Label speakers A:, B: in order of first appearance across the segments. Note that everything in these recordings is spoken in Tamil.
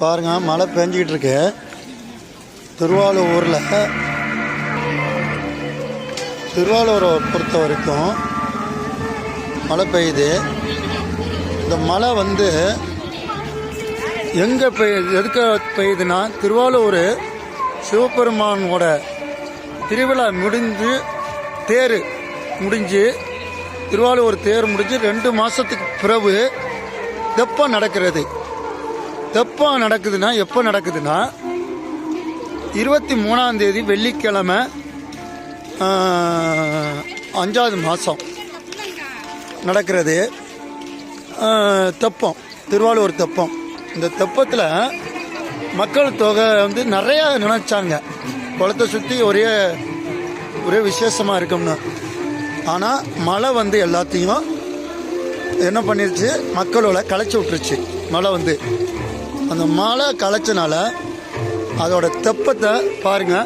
A: பாருங்க மழை பெஞ்சிக்கிட்டு இருக்கு. திருவாரூரில் திருவாரூரை பொறுத்த வரைக்கும் மழை பெய்யுது. இந்த மழை வந்து எங்கே பெய்யுது எதுக்கு பெய்யுதுன்னா திருவாரூர் சிவபெருமானோட திருவிழா முடிஞ்சு தேர் முடிஞ்சு திருவாரூர் தேர் முடிஞ்சு ரெண்டு மாதத்துக்கு பிறகு தெப்பம் நடக்கிறது. தெப்பம் நடக்குதுன்னா எப்போ நடக்குதுன்னா இருபத்தி மூணாம் தேதி வெள்ளிக்கிழமை அஞ்சாவது மாதம் நடக்கிறது. தெப்பம் திருவாரூர் தெப்பம். இந்த தெப்பத்தில் மக்கள் தொகை வந்து நிறையா நினச்சாங்க. குளத்தை சுற்றி ஒரே ஒரே விசேஷமாக இருக்கும்னு. ஆனால் மழை வந்து எல்லாத்தையும் என்ன பண்ணிருச்சு? மக்களோட களைச்சி விட்டுருச்சு. மழை வந்து. அந்த மழை களைச்சனால அதோட தெப்பத்தை பாருங்க.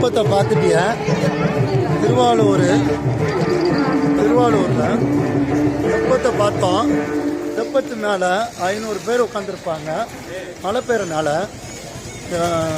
A: தெப்பத்தை பார்த்துட்டிய திருவாரூர் திருவாரூரில் தெப்பத்தை பார்த்தோம். தெப்பத்து மேலே ஐநூறு பேர் உட்காந்துருப்பாங்க மழை பெய்யறனால